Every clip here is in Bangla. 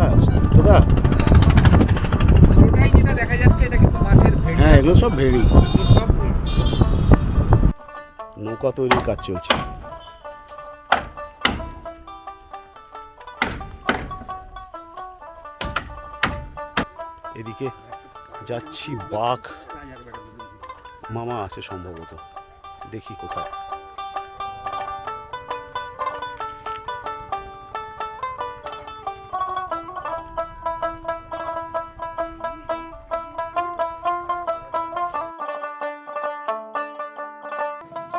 গাছ দাদা। এটাই যেটা দেখা যাচ্ছে এটা কিন্তু মাছের ভেড়ি। হ্যাঁ এগুলো সব ভেড়ি। নৌকা তৈরির কাজ চলছে। এদিকে যাচ্ছি বাঘ। মামা আছে সম্ভবত। দেখি কোথায়।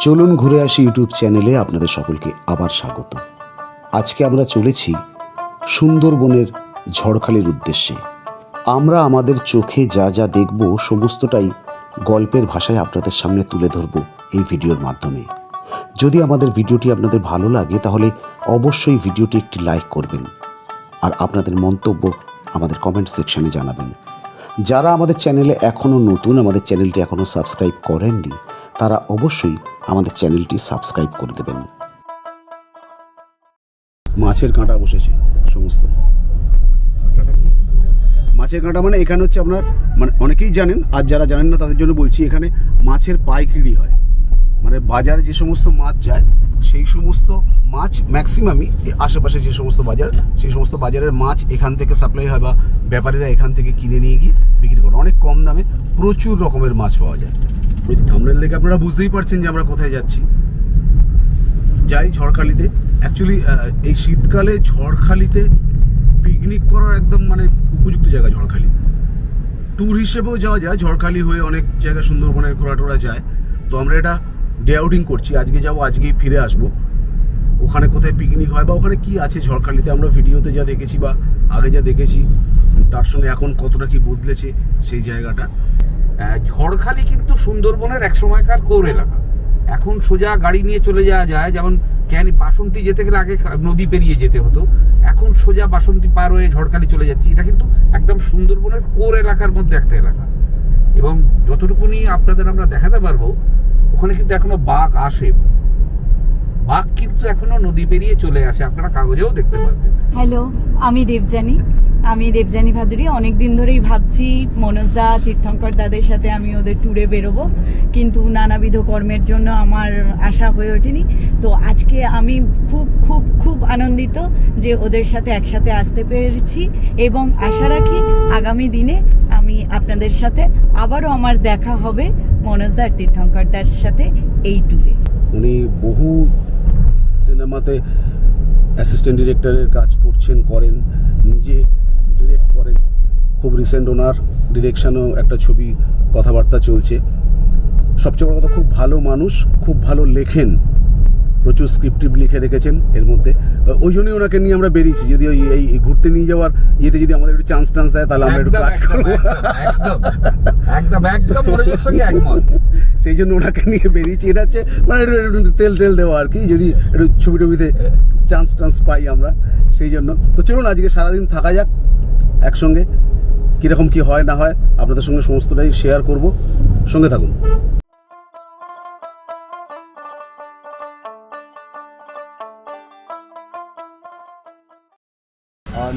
চলুন ঘুরে আসি ইউটিউব চ্যানেলে আপনাদের সকলকে আবার স্বাগত। আজকে আমরা চলেছি সুন্দরবনের ঝড়খালির উদ্দেশ্যে। আমরা আমাদের চোখে যা যা দেখব সমস্তটাই গল্পের ভাষায় আপনাদের সামনে তুলে ধরব এই ভিডিওর মাধ্যমে। যদি আমাদের ভিডিওটি আপনাদের ভালো লাগে তাহলে অবশ্যই ভিডিওটি একটি লাইক করবেন আর আপনাদের মন্তব্য আমাদের কমেন্ট সেকশনে জানাবেন। যারা আমাদের চ্যানেলে এখনও নতুন, আমাদের চ্যানেলটি এখনও সাবস্ক্রাইব করেননি তারা অবশ্যই আমাদের চ্যানেলটি সাবস্ক্রাইব করে দেবেন। মাছের কাঁটা বসেছে, সমস্ত। মাছের কাঁটা মানে এখানে হচ্ছে আপনার মানে অনেকেই জানেন, আর যারা জানেন না তাদের জন্য বলছি, এখানে মাছের পাইকিরি হয়। মানে বাজারে যে সমস্ত মাছ যায়, সেই সমস্ত মাছ ম্যাক্সিমামই আশেপাশে যে সমস্ত বাজার, সেই সমস্ত বাজারের মাছ এখান থেকে সাপ্লাই হয় বা ব্যাপারীরা এখান থেকে কিনে নিয়ে গিয়ে বিক্রি করে। অনেক কম দামে প্রচুর রকমের মাছ পাওয়া যায়। ওই থামনেল দেখে আপনারা বুঝতেই পারছেন যে আমরা কোথায় যাচ্ছি। যাই ঝড়খালিতে। অ্যাকচুয়ালি এই শীতকালে ঝড়খালিতে পিকনিক করার একদম মানে উপযুক্ত জায়গা ঝড়খালি। ট্যুর হিসেবেও যাওয়া যায়। ঝড়খালি হয়ে অনেক জায়গা সুন্দরবনের ঘোরা টোরা যায়। তো আমরা এটা ডে আউটিং করছি। আজকে যাব, আজকেই ফিরে আসব। ওখানে কোথায় পিকনিক হয় বা ওখানে কি আছে ঝড়খালিতে? আমরা ভিডিওতে যা দেখেছি বা আগে যা দেখেছি, তার সঙ্গে এখন কতটা কি বদলেছে সেই জায়গাটা। ঝড়খালি কিন্তু সুন্দরবনের এক সময়কার কোর এলাকা। এখন সোজা গাড়ি নিয়ে চলে যাওয়া যায়, যেমন ক্যানি বাসন্তী যেতে গেলে আগে নদী পেরিয়ে যেতে হতো। এখন সোজা বাসন্তী পার হয়ে ঝড়খালি চলে যাচ্ছি। এটা কিন্তু একদম সুন্দরবনের কোর এলাকার মধ্যে একটা এলাকা। এবং যতটুকুনি আপনাদের আমরা দেখাতে পারব, ওখানে কিন্তু এখনও বাঘ আসে। বাঘ কিন্তু এখনও নদী পেরিয়ে চলে আসে। আপনারা কাগজেও দেখতে পারবেন। হ্যালো, আমি দেবজানী আমি দেবজানী ভাদুরী অনেক দিন ধরেই ভাবছি মনোজদা তীর্থঙ্কর দাদের সাথে আমি ওদের ট্যুরে বেরোবো, কিন্তু নানাবিধ কর্মের জন্য আমার আশা হয়ে ওঠেনি। তো আজকে আমি খুব খুব খুব আনন্দিত যে ওদের সাথে একসাথে আসতে পেরেছি এবং আশা রাখি আগামী দিনে আমি আপনাদের সাথে আবারও আমার দেখা হবে মনোজদা আর তীর্থঙ্কর দার সাথে এই ট্যুরে উনি বহু সিনেমাতে অ্যাসিস্ট্যান্ট ডিরেক্টরের কাজ করছেন, করেন, নিজে ডিরেক্ট করেন খুব রিসেন্ট ওনার ডিরেকশনও একটা ছবি কথাবার্তা চলছে। সবচেয়ে বড় কথা খুব ভালো মানুষ খুব ভালো লেখেন। প্রচুর স্ক্রিপ্টিভ লিখে রেখেছেন এর মধ্যে। ওই জন্যই ওনাকে নিয়ে আমরা বেরিয়েছি। যদি ওই এই ঘুরতে নিয়ে যাওয়ার ইয়েতে যদি আমাদের একটু চান্স টান্স দেয় তাহলে আমরা একটু কাজ করব। একদম একদম সেই জন্য ওনাকে নিয়ে বেরিয়েছি। এটা হচ্ছে মানে তেল তেল দেওয়া আর কি। যদি একটু ছবি টবিতে চান্স টান্স পাই আমরা সেই জন্য। তো চলুন আজকে সারাদিন থাকা যাক। একসঙ্গে, কীরকম কি হয় না হয় আপনাদের সঙ্গে সমস্তটাই শেয়ার করব। সঙ্গে থাকুন।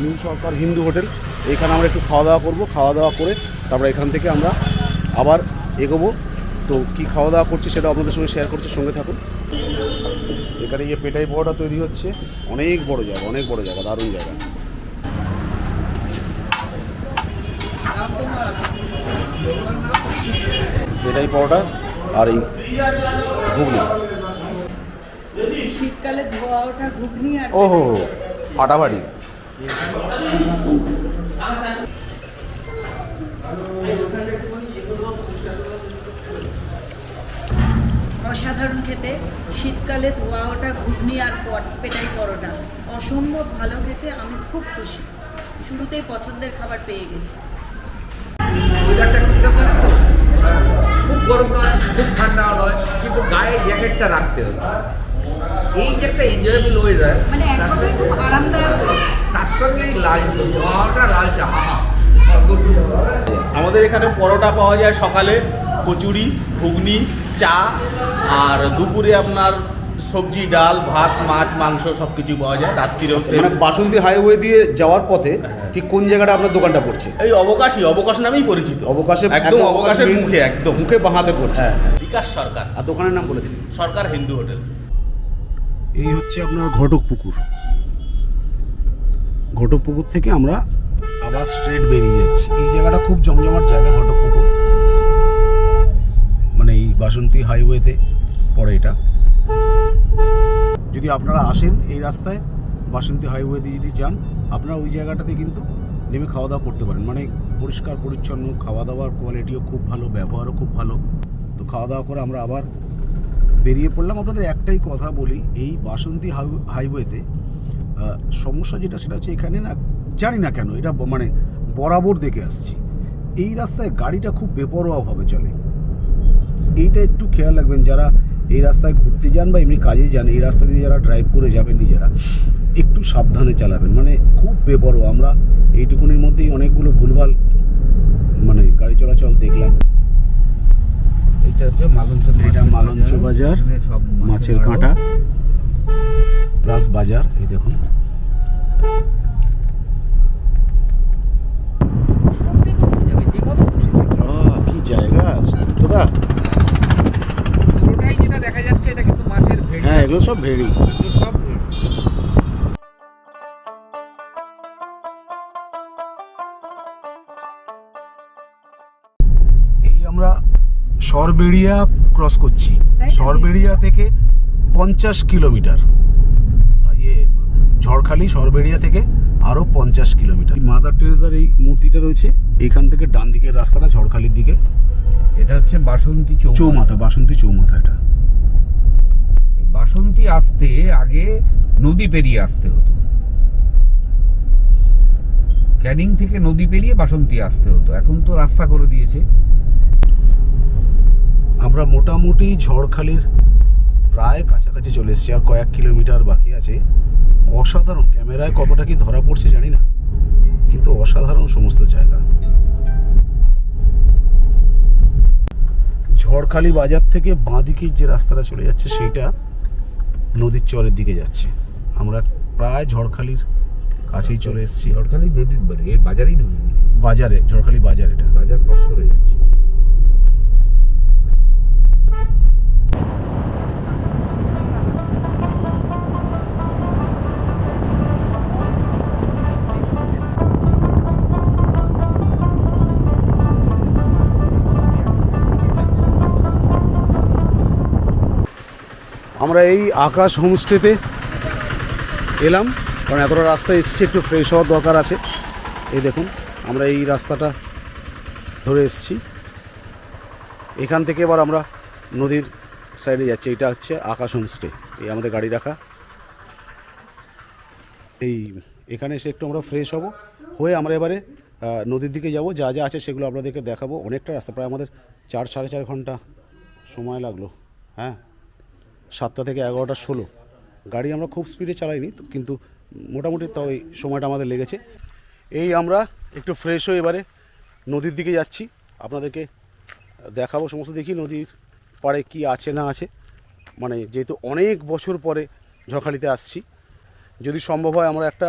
নিউ সরকার হিন্দু হোটেল, এখানে আমরা একটু খাওয়া দাওয়া করব। খাওয়া দাওয়া করে তারপরে এখান থেকে আমরা আবার এগোবো। তো কি খাওয়া দাওয়া করছি সেটা আপনাদের সঙ্গে শেয়ার করছি, সঙ্গে থাকুন। এখানে যে পেটাই পরোটা তৈরি হচ্ছে, অনেক বড় জায়গা, অনেক বড় জায়গা, দারুণ জায়গা। পেটাই পরোটা আর এই ঘুগনি। শীতকালে ধোয়া ওঠা ঘুগনি আর ও হো হো, ফাটাফাটি অসাধারণ খেতে শীতকালে ধোয়া ওঠা ঘুগনি আর পট- পেটাই পরোটা। অসম্ভব ভালো খেতে আমি খুব খুশি। শুরুতেই পছন্দের খাবার পেয়ে গেছি। ওয়েদারটা কীরকম তো খুব গরম নয় খুব ঠান্ডা নয় কিন্তু গায়ে জ্যাকেটটা রাখতে হবে। এই যে একটা এনজয়েবল ওয়েদার মানে এক কথায় খুব আরামদায়ক তার সঙ্গে এই লাল ধোয়াটা লাল চা আমাদের এখানে পরোটা পাওয়া যায় সকালে কচুরি ঘুগনি চা আর দুপুরে আপনার সবজি ডাল ভাত মাছ মাংস সব কিছু পাওয়া যায়। রাত্রিরেও same। মানে বাসন্তী হাইওয়ে দিয়ে যাওয়ার পথে ঠিক কোন জায়গাটা আপনার দোকানটা পড়ছে? এই অবকাশই অবকাশ নামেই পরিচিত। অবকাশে একদম অবকাশের মুখে একদম। মুখে বাঁহাতে পড়ছে। হ্যাঁ বিকাশ সরকার। আর দোকানের নাম বলে দিন। সরকার হিন্দু হোটেল। এই হচ্ছে আপনার ঘটক পুকুর। ঘটক পুকুর থেকে আমরা আবার স্ট্রেট বেরিয়ে যাচ্ছি। এই জায়গাটা খুব জমজমাট জায়গা ঘটক পুকুর। মানে এই বাসন্তী হাইওয়েতে পড়ে এটা। যদি আপনারা আসেন এই রাস্তায়, বাসন্তী হাইওয়ে দিয়ে যদি যান, আপনারা ওই জায়গাটাতে কিন্তু নেমে খাওয়া দাওয়া করতে পারেন। মানে পরিষ্কার, পরিচ্ছন্ন খাওয়া দাওয়ার কোয়ালিটিও খুব ভালো, ব্যবহারও খুব ভালো। তো খাওয়া দাওয়া করে আমরা আবার বেরিয়ে পড়লাম। আপনাদের একটাই কথা বলি, এই বাসন্তী হাইওয়েতে সমস্যা যেটা সেটা হচ্ছে এখানে না, জানি না কেন, এটা মানে বরাবর দেখে আসছি। এই রাস্তায় গাড়িটা খুব বেপরোয়াভাবে চলে। এইটা একটু খেয়াল রাখবেন, যারা এই রাস্তায় ঘুরতে যান বা এমনি কাজে যান এই রাস্তা দিয়ে যারা ড্রাইভ করে যাবেন নিজেরা একটু সাবধানে চালাবেন। মানে খুব বেপরোয়া। আমরা এইটুকুনির মধ্যেই অনেকগুলো ভুলভাল মানে গাড়ি চলাচল দেখলাম। এটা মালঞ্চ মালঞ্চ বাজার, মাছের কাঁটা প্লাস বাজার এই দেখুন আহ, কি জায়গা দাদা পুরোটাই যেটা দেখা যাচ্ছে এটা কিন্তু মাছের ভেড়ি হ্যাঁ এগুলো সব ভেড়ি। সব এই আমরা সরবেড়িয়া ক্রস করছি। সরবেড়িয়া থেকে পঞ্চাশ কিলোমিটার। এ ঝড়খালি সরবেড়িয়া থেকে আরও পঞ্চাশ কিলোমিটার। মাদার টেরেজার এই মূর্তিটা রয়েছে এখান থেকে ডান দিকের রাস্তাটা ঝড়খালির দিকে। এটা হচ্ছে বাসন্তী চৌমাথা বাসন্তী চৌমাথা এটা। বাসন্তী আসতে আগে নদী পেরিয়ে আসতে হতো। ক্যানিং থেকে নদী পেরিয়ে বাসন্তী আসতে হতো। এখন তো রাস্তা করে দিয়েছে। আমরা মোটামুটি ঝড়খালির প্রায় কাছাকাছি চলে এসেছি, আর কয়েক কিলোমিটার বাকি আছে। অসাধারণ, ক্যামেরায় কতটা কি ধরা পড়ছে জানি না, কিন্তু অসাধারণ সমস্ত জায়গা। ঝড়খালি বাজার থেকে বাঁদিকের যে রাস্তাটা চলে যাচ্ছে, সেইটা নদীর চরের দিকে যাচ্ছে। আমরা প্রায় ঝড়খালির কাছেই চলে এসেছি। ঝড়খালি নদীর বাড়ি বাজারেই বাজারে ঝড়খালি বাজার এটা। বাজার ক্রস করে যাচ্ছে। আমরা এই আকাশ হোমস্টেতে এলাম, কারণ এতটা রাস্তা এসেছি, একটু ফ্রেশ হওয়ার দরকার আছে। এই দেখুন, আমরা এই রাস্তাটা ধরে এসেছি। এখান থেকে এবার আমরা নদীর সাইডে যাচ্ছি, এটা হচ্ছে আকাশ হোমস্টে, এই আমাদের গাড়ি রাখা। এই, এখানে এসে একটু আমরা ফ্রেশ হব, হয়ে আমরা এবারে নদীর দিকে যাব, যা যা আছে সেগুলো আপনাদেরকে দেখাবো। অনেকটা রাস্তা, প্রায় আমাদের চার, সাড়ে চার ঘণ্টা সময় লাগল হ্যাঁ? সাতটা থেকে এগারোটা ষোলো। গাড়ি আমরা খুব স্পিডে চালাইনি কিন্তু মোটামুটি তাও এই সময়টা আমাদের লেগেছে। এই আমরা একটু ফ্রেশ হয়ে এবারে নদীর দিকে যাচ্ছি। আপনাদেরকে দেখাবো, সমস্ত দেখি নদীর পাড়ে কি আছে না আছে। মানে যেহেতু অনেক বছর পরে ঝড়খালিতে আসছি, যদি সম্ভব হয় আমরা একটা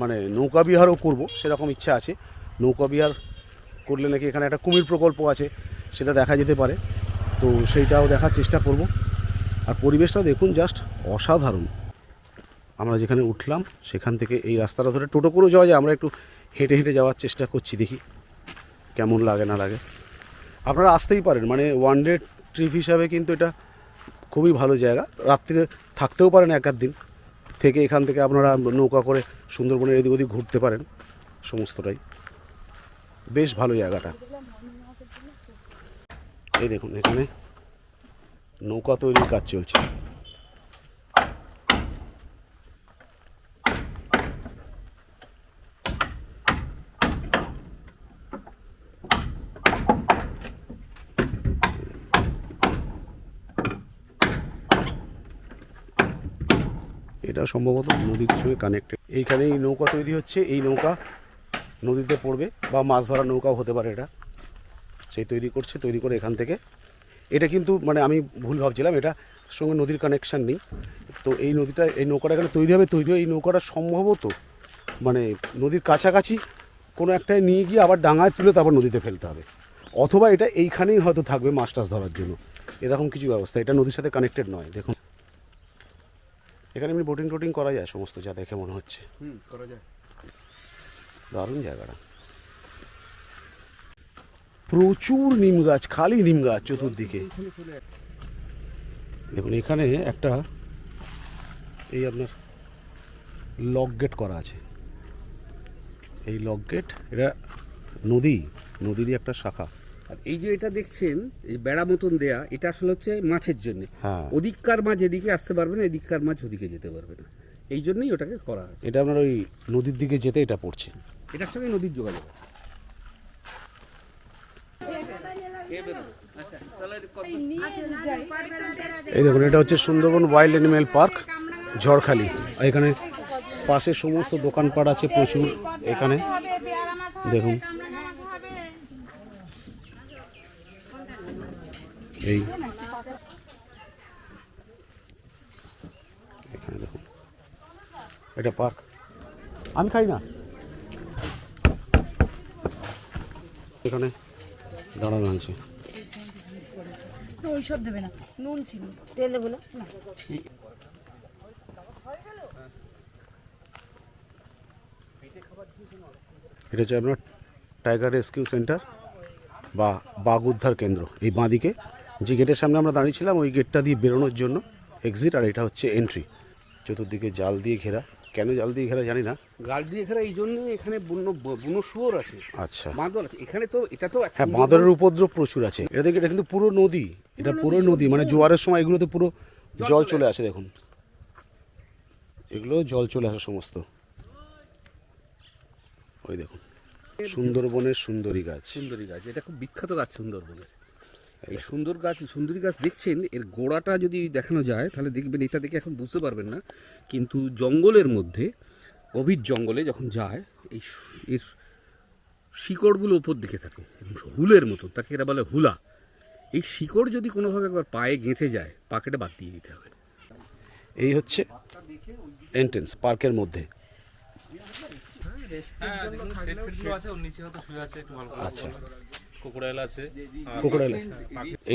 মানে নৌকা বিহারও করব, সেরকম ইচ্ছা আছে। নৌকা বিহার করলে নাকি এখানে একটা কুমির প্রকল্প আছে, সেটা দেখা যেতে পারে। তো সেইটাও দেখার চেষ্টা করব। আর পরিবেশটা দেখুন জাস্ট অসাধারণ। আমরা যেখানে উঠলাম, সেখান থেকে এই রাস্তাটা ধরে টোটো করেও যাওয়া যায়। আমরা একটু হেঁটে হেঁটে যাওয়ার চেষ্টা করছি, দেখি কেমন লাগে না লাগে। আপনারা আসতেই পারেন মানে ওয়ান ডে ট্রিপ হিসাবে কিন্তু এটা খুবই ভালো জায়গা। রাত্রিরে থাকতেও পারেন এক দিন। থেকে এখান থেকে আপনারা নৌকা করে সুন্দরবনের এদিক ওদিক ঘুরতে পারেন, সমস্তটাই। বেশ ভালো জায়গাটা। এই দেখুন, এখানে নৌকা তৈরির কাজ চলছে। এটা সম্ভবত নদীর সঙ্গে কানেক্টেড এইখানে এই নৌকা তৈরি হচ্ছে, এই নৌকা নদীতে পড়বে বা মাছ ধরার নৌকাও হতে পারে এটা। সেই তৈরি করছে, তৈরি করে এখান থেকে এটা কিন্তু মানে আমি ভুল ভাবছিলাম এটা সঙ্গে নদীর কানেকশান নেই। তো এই নদীটা এই নৌকাটা এখানে তৈরি হবে তৈরি হবে এই নৌকাটা সম্ভবত মানে নদীর কাছাকাছি কোনো একটায় নিয়ে গিয়ে আবার ডাঙায় তুলে তারপর নদীতে ফেলতে হবে। অথবা এটা এইখানেই হয়তো থাকবে মাছ টাছ ধরার জন্য। এরকম কিছু ব্যবস্থা এটা নদীর সাথে কানেক্টেড নয় দেখুন। এখানে এমনি বোটিং টোটিং করা যায় সমস্ত যা দেখে মনে হচ্ছে। করা যায়। দারুণ জায়গাটা। প্রচুর নিম গাছ খালি নিম গাছ চতুর্দিকে। দেখুন এখানে একটা এই আপনার লক গেট করা আছে। এই লক গেট এটা নদী নদীরই একটা শাখা। আর এই যে এটা দেখছেন এই বেড়া মতন দেয়া এটা আসলে হচ্ছে মাছের জন্য। হ্যাঁ। ওদিককার মাছ এদিকে আসতে পারবে না এদিককার মাছ ওদিকে যেতে পারবে না। এই জন্যই ওটাকে করা এটা আপনার ওই নদীর দিকে যেতে এটা পড়ছে। এটার সঙ্গে নদীর যোগাযোগ আছে। আচ্ছা, তাহলে কত- এই দেখুন এটা হচ্ছে Sundarban wild animal park Jharkhali. এখানে পাশে সমস্ত দোকানপাট আছে প্রচুর এখানে। দেখুন। এই। এখানে দেখুন। এটা পার্ক। আমি খাই না। এখানে। দাঁড়ানো আছে ওইসব দেবে না নুন চিনি তেল দেবো না না। এটা হচ্ছে আপনার টাইগার রেস্কিউ সেন্টার বা বাঘ উদ্ধার কেন্দ্র। এই বাঁদিকে যে গেটের সামনে আমরা দাঁড়িয়েছিলাম ওই গেটটা দিয়ে বেরোনোর জন্য এক্সিট আর এটা হচ্ছে এন্ট্রি চতুর্দিকে জাল দিয়ে ঘেরা। কেন জাল দিয়ে ঘেরা জানি না। গাল দিয়ে এখানে এই জন্য এখানে বন্য বুনো শুয়োর আছে। আচ্ছা। বাঁদর আছে। এখানে তো এটা তো হ্যাঁ বাঁদরের উপদ্রব প্রচুর আছে। এটা দেখে এটা কিন্তু পুরো নদী। এটা পুরো নদী মানে জোয়ারের সময় এগুলোতে পুরো জল চলে আসে দেখুন। এগুলো জল চলে আসে সমস্ত। ওই দেখুন। সুন্দরবনের সুন্দরী গাছ। সুন্দরী গাছ। এটা খুব বিখ্যাত গাছ সুন্দরবনের। এই সুন্দর গাছ সুন্দরী গাছ দেখছেন এর গোড়াটা যদি দেখানো যায় তাহলে দেখবেন এটা দেখে এখন বুঝতে পারবেন না। কিন্তু জঙ্গলের মধ্যে গভীর জঙ্গলে যখন যায় এই এর শিকড়গুলো ওপর দিকে থাকে হুলের মতো তাকে এরা বলে হুলা। এই শিকড় যদি কোনোভাবে একবার পায়ে গেঁথে যায় পাকেটে বাদ দিয়ে দিতে হবে। এই হচ্ছে এন্ট্রেন্স পার্কের মধ্যে। হ্যাঁ করে আচ্ছা। কোকোডাইল আছে। আর কোকোডাইল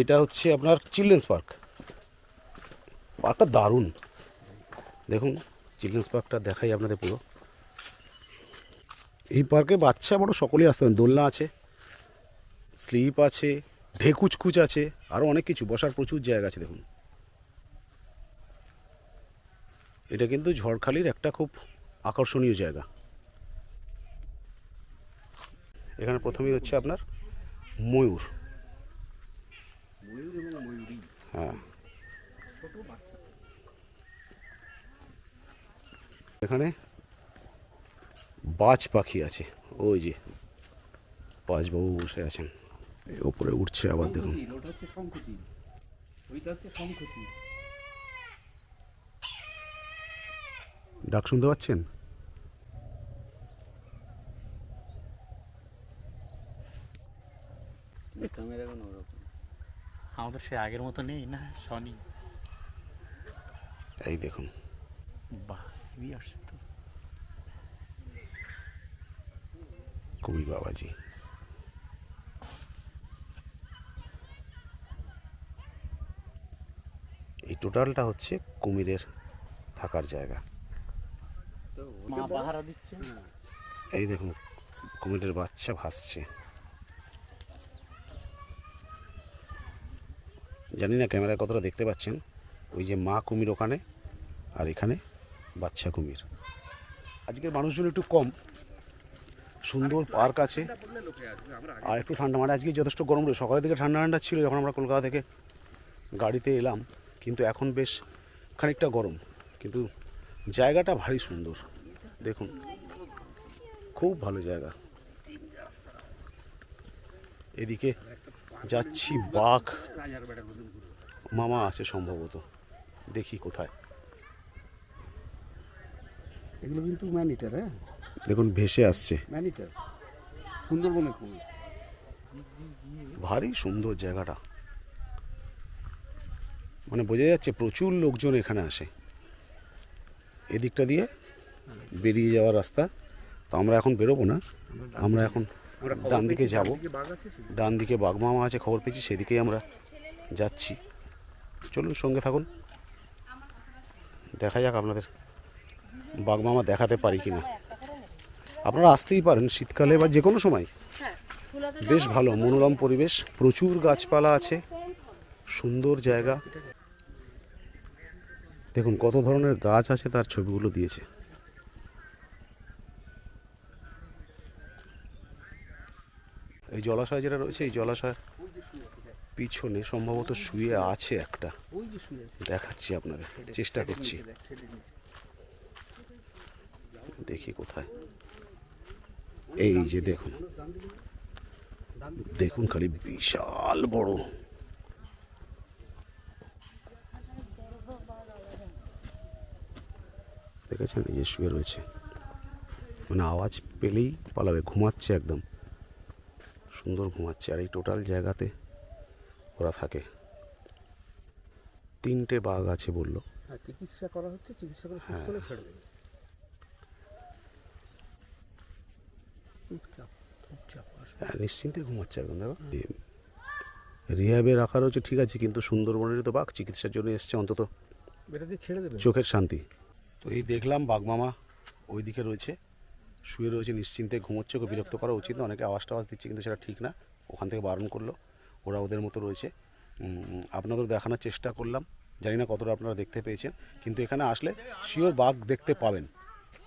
এটা হচ্ছে আপনার চিলড্রেন্স পার্ক। পার্কটা দারুণ। দেখুন চিলড্রেন্স পার্কটা দেখাই আপনাদের পুরো। এই পার্কে বাচ্চা বড় সকলেই আসতে পারেন দোলনা আছে স্লিপ আছে ঢেকুচকুচ আছে আরও অনেক কিছু। বসার প্রচুর জায়গা আছে দেখুন। এটা কিন্তু ঝড়খালির একটা খুব আকর্ষণীয় জায়গা। এখানে প্রথমেই হচ্ছে আপনার ময়ূর। হ্যাঁ। এখানে বাজ পাখি আছে। ওই যে বাজবাবু বসে আছেন। ওপরে উঠছে আবার দেখুন। ডাক শুনতে হচ্ছে ডাক শুনতে পাচ্ছেন আমাদের সে আগের মতো নেই না সনি এই দেখুন। বাহ হেভি আসছে তো। কুমির বাবাজি। এই টোটালটা হচ্ছে কুমিরের থাকার জায়গা। দিচ্ছে। এই দেখুন কুমিরের বাচ্চা ভাসছে। জানি না ক্যামেরায় কতটা দেখতে পাচ্ছেন, ওই যে মা কুমির ওখানে আর এখানে বাচ্চা কুমির। আজকের মানুষজন একটু কম, সুন্দর পার্ক আছে। আর একটু ঠান্ডা মানে আজকে যথেষ্ট গরম রয়েছে সকালের দিকে ঠান্ডা ঠান্ডা ছিল যখন আমরা কলকাতা থেকে গাড়িতে এলাম, কিন্তু এখন বেশ খানিকটা গরম, কিন্তু জায়গাটা ভারী সুন্দর, দেখুন। খুব ভালো জায়গা। এদিকে যাচ্ছি বাঘ। মামা আছে সম্ভবত। দেখি কোথায়। এগুলো কিন্তু ম্যানিটার হ্যাঁ? দেখুন ভেসে আসছে। ম্যানিটার। সুন্দরবনের কুমির। ভারী সুন্দর জায়গাটা। মানে বোঝা যাচ্ছে প্রচুর লোকজন এখানে আসে। এদিকটা দিয়ে বেরিয়ে যাওয়ার রাস্তা। তো আমরা এখন বেরোবো না? আমরা এখন ডান দিকে যাব। ডান দিকে বাঘ আছে ডান দিকে বাগমামা আছে খবর পেয়েছি সেদিকেই আমরা যাচ্ছি। চলুন সঙ্গে থাকুন। দেখা যাক আপনাদের। বাগমামা দেখাতে পারি কিনা। আপনারা আসতেই পারেন শীতকালে বা যে কোনো সময়। বেশ ভালো মনোরম পরিবেশ প্রচুর গাছপালা আছে সুন্দর জায়গা। দেখুন কত ধরনের গাছ আছে তার ছবিগুলো দিয়েছে। এই জলাশয় যেটা রয়েছে, এই জলাশয় পিছনে সম্ভবত শুয়ে আছে একটা। দেখাচ্ছি আপনাদের, চেষ্টা করছি। দেখি কোথায়। এই যে দেখুন। দেখুন খালি বিশাল বড়। দেখেছেন? এই যে শুয়ে রয়েছে। মানে আওয়াজ পেলেই পালাবে, ঘুমাচ্ছে একদম। সুন্দর ঘুমাচ্ছে আর এই টোটাল জায়গাতে ওরা থাকে। তিনটে বাঘ আছে বলল। হ্যাঁ চিকিৎসা করা হচ্ছে চিকিৎসা করে সুস্থ হলে ছেড়ে দেবে। চুপচাপ চুপচাপ আসবে। হ্যাঁ নিশ্চিন্তে ঘুমাচ্ছে একদম দেখো। রিহাবে রাখার হচ্ছে ঠিক আছে কিন্তু সুন্দরবনের তো বাঘ চিকিৎসার জন্য এসছে অন্তত। ছেড়ে দেবে। চোখের শান্তি। তো এই দেখলাম বাঘমামা ওইদিকে রয়েছে। শুয়ে রয়েছে, নিশ্চিন্তে ঘুমোচ্ছে ওকে বিরক্ত করা উচিত না। অনেকে আওয়াজ টাওয়াজ দিচ্ছে, কিন্তু সেটা ঠিক না। ওখান থেকে বারণ করল। ওরা ওদের মতো রয়েছে। আপনাদের দেখানোর চেষ্টা করলাম। জানি না কতটা আপনারা দেখতে পেয়েছেন। কিন্তু এখানে আসলে শিওর বাঘ দেখতে পাবেন।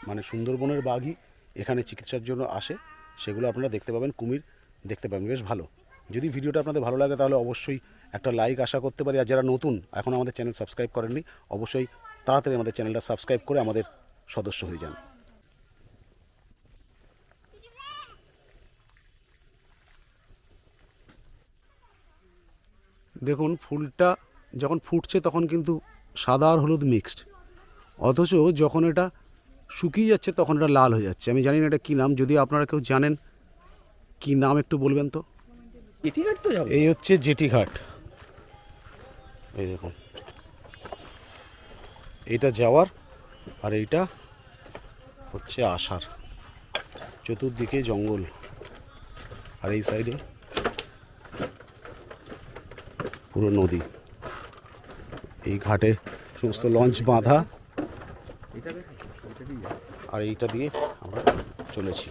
মানে সুন্দরবনের বাঘই এখানে চিকিৎসার জন্য আসে। সেগুলো আপনারা দেখতে পাবেন, কুমির দেখতে পাবেন। বেশ ভালো। যদি ভিডিওটা আপনাদের ভালো লাগে, তাহলে অবশ্যই একটা লাইক আশা করতে পারি। আর যারা নতুন, এখন আমাদের চ্যানেল সাবস্ক্রাইব করেননি, অবশ্যই তাড়াতাড়ি আমাদের চ্যানেলটা সাবস্ক্রাইব করে আমাদের সদস্য হয়ে যান। দেখুন ফুলটা যখন ফুটছে তখন কিন্তু সাদা আর হলুদ মিক্সড অথচ যখন এটা শুকিয়ে যাচ্ছে তখন এটা লাল হয়ে যাচ্ছে। আমি জানি না এটা কী নাম যদি আপনারা কেউ জানেন কী নাম একটু বলবেন তো? এই হচ্ছে জেটিঘাট এই দেখুন। এটা যাওয়ার আর এইটা হচ্ছে আসার চতুর্দিকে জঙ্গল। আর এই সাইডে পুরো নদী। এই ঘাটে সমস্ত লঞ্চ বাঁধা। আর এইটা দিয়ে আমরা চলেছি।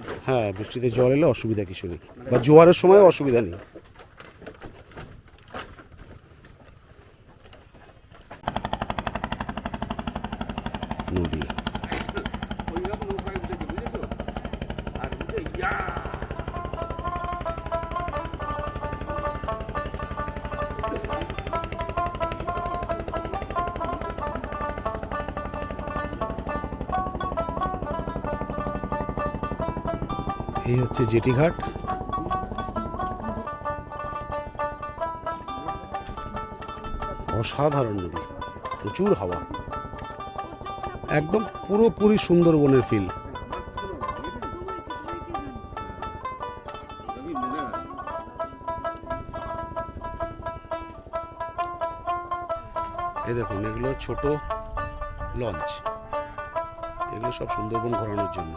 যাবে হ্যাঁ বৃষ্টিতে জল এলে অসুবিধা কিছু নেই। বা জোয়ারের সময় অসুবিধা নেই। হচ্ছে জেটিঘাট অসাধারণ নদী, প্রচুর হাওয়া। একদম পুরোপুরি সুন্দরবনের ফিল এই দেখুন, এগুলো ছোট লঞ্চ। এগুলো সব সুন্দরবন ঘোরানোর জন্য।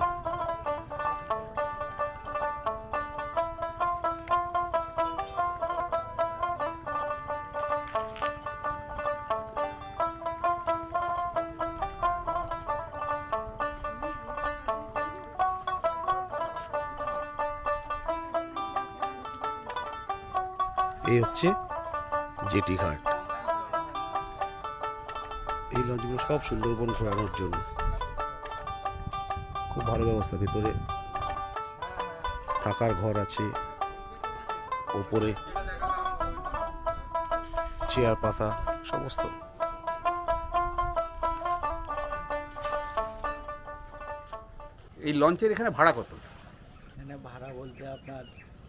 জেটি ঘাট। এই লঞ্চগুলো সব সুন্দরবন ঘোরানোর জন্য। খুব ভালো ব্যবস্থা ভিতরে থাকার ঘর আছে ওপরে চেয়ার পাতা সমস্ত। এই লঞ্চের এখানে ভাড়া কত? এখানে ভাড়া বলতে আপনার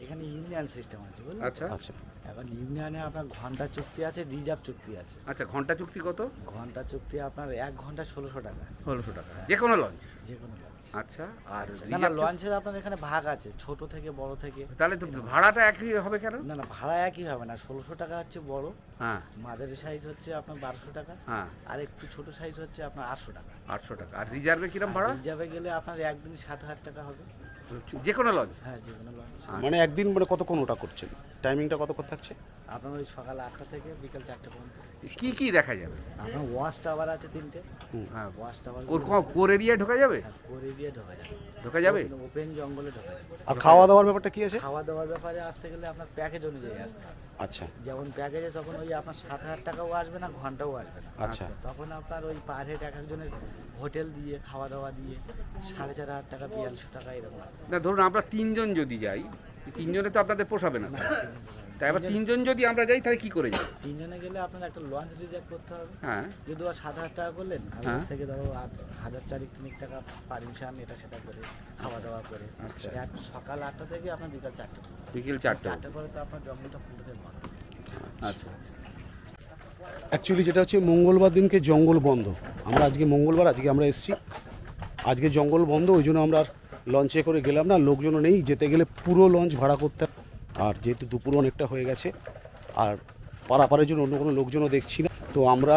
এখানে ইউনিয়ন সিস্টেম আছে বুঝলেন? আচ্ছা। আচ্ছা। এখন ইউনিয়নে আপনার ঘণ্টা চুক্তি আছে রিজার্ভ চুক্তি আছে। আচ্ছা ঘণ্টা চুক্তি কত? ঘণ্টা চুক্তি আপনার এক ঘণ্টা ষোলোশো টাকা। ষোলোশো টাকা। যে কোনো লঞ্চ যে কোনো লঞ্চ আচ্ছা আর না লঞ্চের আপনার এখানে ভাগ আছে ছোট থেকে বড় থেকে। তাহলে তো ভাড়াটা একই হবে কেন? না না ভাড়া একই হবে না ষোলোশো টাকা হচ্ছে বড়। হ্যাঁ। মাঝারি সাইজ হচ্ছে আপনার বারোশো টাকা। হ্যাঁ। আর একটু ছোট সাইজ হচ্ছে আপনার আটশো টাকা। আটশো টাকা। আর রিজার্ভে কিরম ভাড়া? রিজার্ভে গেলে আপনার একদিন সাত হাজার টাকা হবে। যে কোনো লঞ্চ হ্যাঁ যে কোনো লঞ্চ মানে একদিন মানে কতক্ষণ ওটা করছেন? টাইমিংটা কত কতক্ষণ থাকছে? আপনার ওই সকাল আটটা থেকে বিকাল চারটে পর্যন্ত। কি কি দেখা যাবে? আপনার ওয়াশ টাওয়ার আছে তিনটে। হ্যাঁ। ওয়াশ টাওয়ার ওর কোর এরিয়া ঢোকা যাবে? করে দিয়ে ঢোকা যাবে। ঢোকা যাবে? ওপেন জঙ্গলে ঢোকা যাবে। আর খাওয়া দাওয়ার ব্যাপারটা কি আছে? খাওয়া দাওয়ার ব্যাপারে আসতে গেলে আপনার প্যাকেজ অনুযায়ী আসতে হবে। আচ্ছা। যেমন প্যাকেজে তখন ওই আপনার সাত হাজার টাকাও আসবে না ঘন্টাও আসবে না। আচ্ছা। তখন আপনার ওই পার হেড এক একজনের হোটেল দিয়ে খাওয়া দাওয়া দিয়ে সাড়ে চার হাজার টাকা বিয়াল্লিশশো টাকা এরকম আসতে হবে। না ধরুন আমরা তিনজন যদি যাই তিনজনে তো আপনাদের পোষাবে না। তাই আবার তিনজন যদি আমরা যাই তাহলে কি করে যাই তিনজনে গেলে আপনার একটা লঞ্চ রিজার্ভ করতে হবে। হ্যাঁ। যদি আর সাত হাজার টাকা করলেন হ্যাঁ। থেকে ধরো আট হাজার চারিক তিনিক টাকা পারমিশন এটা সেটা করে খাওয়া দাওয়া করে। আচ্ছা। এক সকাল আটটা থেকে আপনার বিকাল চারটে বিকেল চারটে চারটে পরে তো আপনার জঙ্গলটা পুরোটাই বন্ধ। আচ্ছা। অ্যাকচুয়ালি যেটা হচ্ছে মঙ্গলবার দিনকে জঙ্গল বন্ধ। আমরা আজকে মঙ্গলবার আজকে আমরা এসেছি। আজকে জঙ্গল বন্ধ ওই জন্য আমরা আর লঞ্চে করে গেলাম না, লোকজনও নেই, যেতে গেলে পুরো লঞ্চ ভাড়া করতে। আর যেহেতু দুপুর অনেকটা হয়ে গেছে, আর পারাপারের জন্য অন্য কোনো লোকজনও দেখছি না, তো আমরা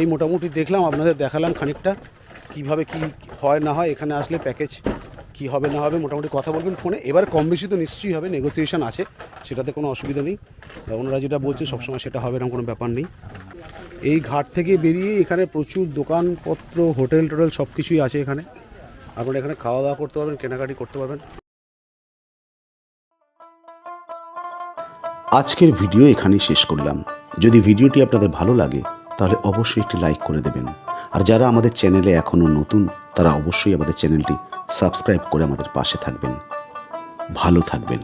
এই মোটামুটি দেখলাম, আপনাদের দেখালাম খানিকটা, কীভাবে কি হয় না হয়, এখানে আসলে প্যাকেজ কি হবে না হবে, মোটামুটি কথা বলবেন ফোনে। এবার কম বেশি তো নিশ্চয়ই হবে নেগোসিয়েশন আছে, সেটাতে কোনো অসুবিধা নেই। ওনারা যেটা বলছে, সবসময় সেটা হবে না কোনো ব্যাপার নেই। এই ঘাট থেকে বেরিয়ে এখানে প্রচুর দোকানপত্র হোটেল টোটেল সব কিছুই আছে এখানে। আপনারা এখানে খাওয়া দাওয়া করতে পারবেন, কেনাকাটি করতে পারবেন। আজকের ভিডিও এখানেই শেষ করলাম। যদি ভিডিওটি আপনাদের ভালো লাগে, তাহলে অবশ্যই একটি লাইক করে দেবেন। আর যারা আমাদের চ্যানেলে এখনও নতুন, তারা অবশ্যই আমাদের চ্যানেলটি সাবস্ক্রাইব করে আমাদের পাশে থাকবেন। ভালো থাকবেন।